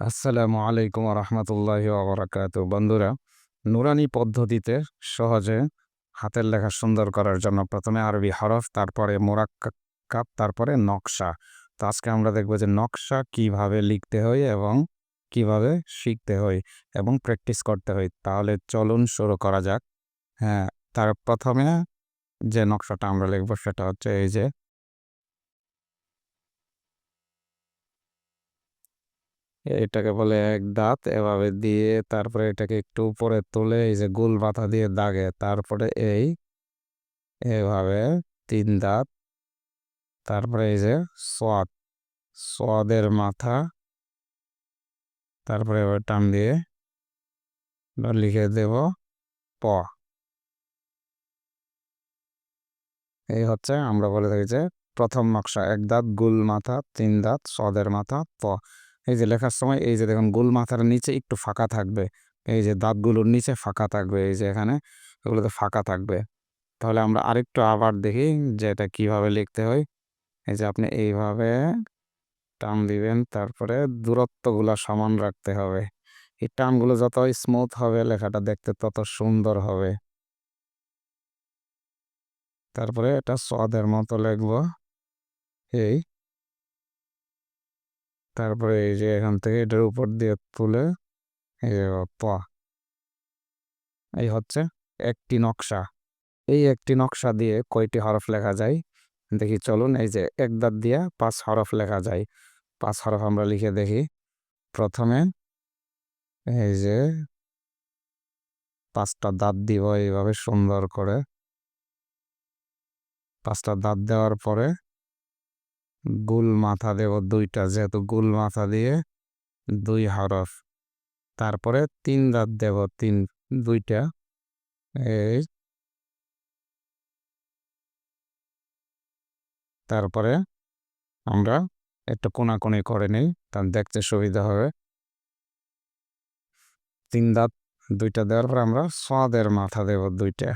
আসসালামু আলাইকুম রহমতুল্লাহি ওবরাকাত বন্ধুরা, নুরানি পদ্ধতিতে সহজে হাতের লেখা সুন্দর করার জন্য প্রথমে আরবি হরফ, তারপরে মোরাক্কাব, তারপরে নকশা। তো আজকে আমরা দেখব যে নকশা কীভাবে লিখতে হয় এবং কীভাবে শিখতে হয় এবং প্র্যাকটিস করতে হয়। তাহলে চলুন শুরু করা যাক। হ্যাঁ তার প্রথমে যে নকশাটা আমরা লিখব সেটা হচ্ছে এই যে এটাকে বলে এক দাঁত, এভাবে দিয়ে তারপরে এটাকে একটু উপরে তুলে এই যে গোল মাথা দিয়ে দাগে। তারপরে এই, এভাবে তিন দাঁত, তারপরে এই যে সোয়াদ, সোয়াদের মাথা, তারপরে এবার টান দিয়ে লিখে দেব প। এই হচ্ছে আমরা বলে থাকি যে প্রথম নকশা, এক দাঁত, গুল মাথা, তিন দাঁত সদের মাথা, প। এই যে লেখার সময় এই যে দেখুন গোল মাথার নিচে একটু ফাঁকা থাকবে, এই যে দাঁতগুলোর নিচে ফাঁকা থাকবে, এই যে এখানে এগুলোতে ফাঁকা থাকবে। তাহলে আমরা আরেকটু আবার দেখি যে এটা কীভাবে লিখতে হয়। এই যে আপনি এইভাবে টান দিবেন, তারপরে দূরত্বগুলো সমান রাখতে হবে। এই টানগুলো যত স্মুথ হবে লেখাটা দেখতে তত সুন্দর হবে। তারপরে এটা স্বাদের মতো লিখব। এই তারপরে এই যে এখান থেকে এটার উপর দিয়ে তুলে এই প, এই হচ্ছে একটি নকশা। এই একটি নকশা দিয়ে কয়টি হরফ লেখা যায়? দেখি, চলুন এই যে এক দাঁত দিয়ে পাঁচ হরফ লেখা যায়। পাঁচ হরফ আমরা লিখে দেখি। প্রথমে এই যে পাঁচটা দাঁত দিব এইভাবে সুন্দর করে। পাঁচটা দাঁত দেওয়ার পরে গুল মাথা দেব দুইটা, যেহেতু গুল মাথা দিয়ে দুই হরফ। তারপরে তিন দাঁত দেব তিন, দুইটা। এই তারপরে আমরা একটু কোনাকুনি করে নিই তার দেখতে সুবিধা হবে। তিন দাঁত, দুইটা দেওয়ার পর আমরা সোয়াদের মাথা দেব দুইটা।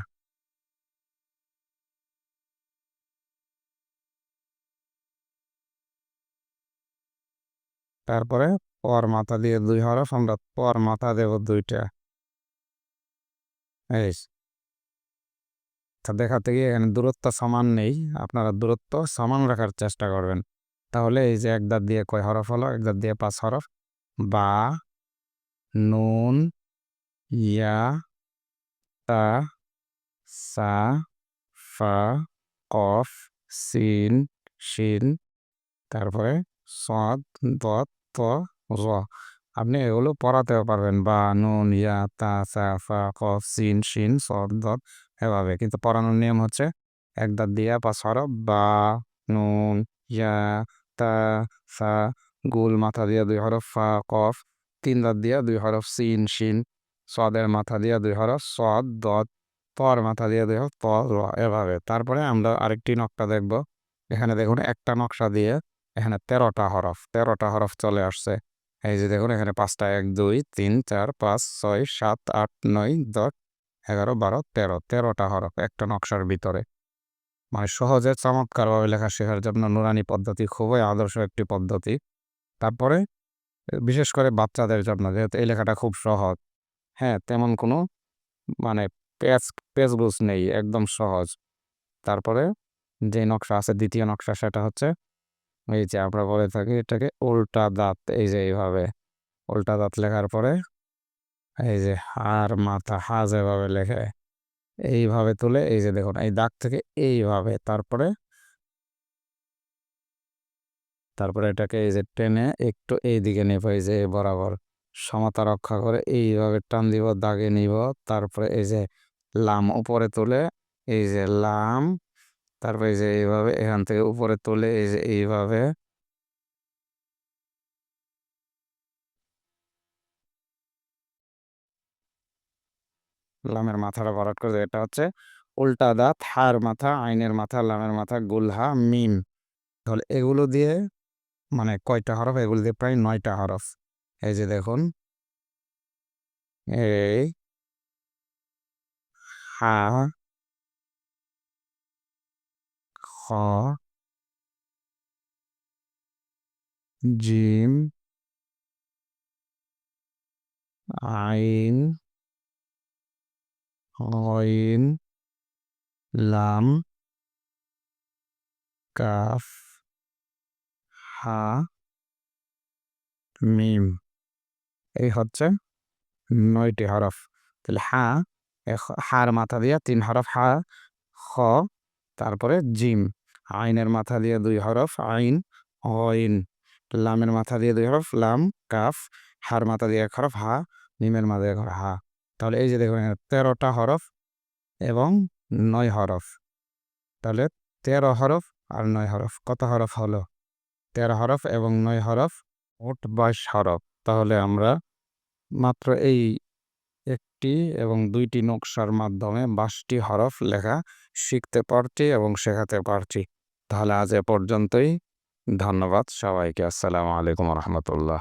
তারপরে পর মাথা দিয়ে দুই হরফ আমরা পর মাথা দেব দুইটা। এই তা দেখাতে গিয়ে এখানে দূরত্ব সমান নেই, আপনারা দূরত্ব সমান রাখার চেষ্টা করবেন। তাহলে এই যে এক দাঁত দিয়ে কয় হরফ হলো? এক দাঁত দিয়ে পাঁচ হরফ। বা, নুন, ইয়া, তা, সা, ফা, কফ, সিন, শিন, তারপরে সদ, দত ত র আপনি এগুলো পড়াতেও পারবেন। বা নুন, ইয়া, তা সা ফা কফ সিন, শিন সদ দত এভাবে। কিন্তু পড়ানোর নিয়ম হচ্ছে এক দাঁত দিয়া পাঁচ হরফ বা নুন, ইয়া, তা সা গুল মাথা দিয়া দুই হরফ, ফা, কফ, তিন দাঁত দিয়া দুই হরফ, সিন, শিন, সদের মাথা দিয়া দুই হরফ, সদ দত পর মাথা দিয়া দুই হরফ, প, র, এভাবে। তারপরে আমরা আরেকটি নকশা দেখব। এখানে দেখুন একটা নকশা দিয়ে এখানে তেরোটা হরফ তেরোটা হরফ চলে আসছে। এই যে দেখুন, এখানে পাঁচটা, এক, দুই, তিন, চার, পাঁচ, ছয়, সাত, আট, নয়, দশ, এগারো, বারো, তেরো, তেরোটা হরফ একটা নকশার ভিতরে। মানে সহজে চমৎকারভাবে লেখা শেখার জন্য নুরানি পদ্ধতি খুবই আদর্শ একটি পদ্ধতি। তারপরে, বিশেষ করে বাচ্চাদের জন্য, যেহেতু এই লেখাটা খুব সহজ হ্যাঁ তেমন কোনো মানে পেজ পেজগুজ নেই, একদম সহজ। তারপরে যে নকশা আছে, দ্বিতীয় নকশা, সেটা হচ্ছে এই যে আমরা বলে থাকি এটাকে উল্টা দাঁত, এই যে এইভাবে। উল্টা দাঁত লেখার পরে এই যে হার মাথা, হা যেভাবে লেখে, এইভাবে তুলে এই যে দেখুন, এই দাগ থেকে এইভাবে তারপরে তারপরে এটাকে এই যে টেনে একটু এই দিকে নেব, এই যে বরাবর সমতা রক্ষা করে এইভাবে টান দিব, দাগে নিব। তারপরে এই যে লাম উপরে তুলে এই যে লাম তারপরে এই যে এইভাবে এখান থেকে উপরে তুলে এই যে এইভাবে লামের মাথাটা ভরাট করে এটা হচ্ছে উল্টা দাঁত হার মাথা আইনের মাথা লামের মাথা গুলহা মিম তাহলে এগুলো দিয়ে মানে কয়টা হরফ এগুলো দিয়ে প্রায় নয়টা হরফ এই যে দেখুন এই হা খ জিম আইন গইন লাম কাফ হা মিম এই হচ্ছে নয়টি হরফ। তাহলে হা খ- হার মাথা দিয়ে তিন হরফ হা খ তারপরে জিম। আইনের মাথা দিয়ে দুই হরফ, আইন, অইন। লামের মাথা দিয়ে দুই হরফ, লাম, কাফ। হার মাথা দিয়ে এক হরফ, হা। মিমের মাথা দিয়ে হরফ, হা। তাহলে এই যে দেখুন তেরোটা হরফ এবং নয় হরফ। তাহলে তেরো হরফ আর নয় হরফ, কত হরফ হলো? তেরো হরফ এবং নয় হরফ, মোট বাইশ হরফ। তাহলে আমরা মাত্র এই একটি এবং দুইটি নকশার মাধ্যমে বাইশটি হরফ লেখা শিখতে পারছি এবং শেখাতে পারছি। তাহলে আজ এ পর্যন্তই। ধন্যবাদ সবাইকে। আসসালামু আলাইকুম রহমতুল্লাহ।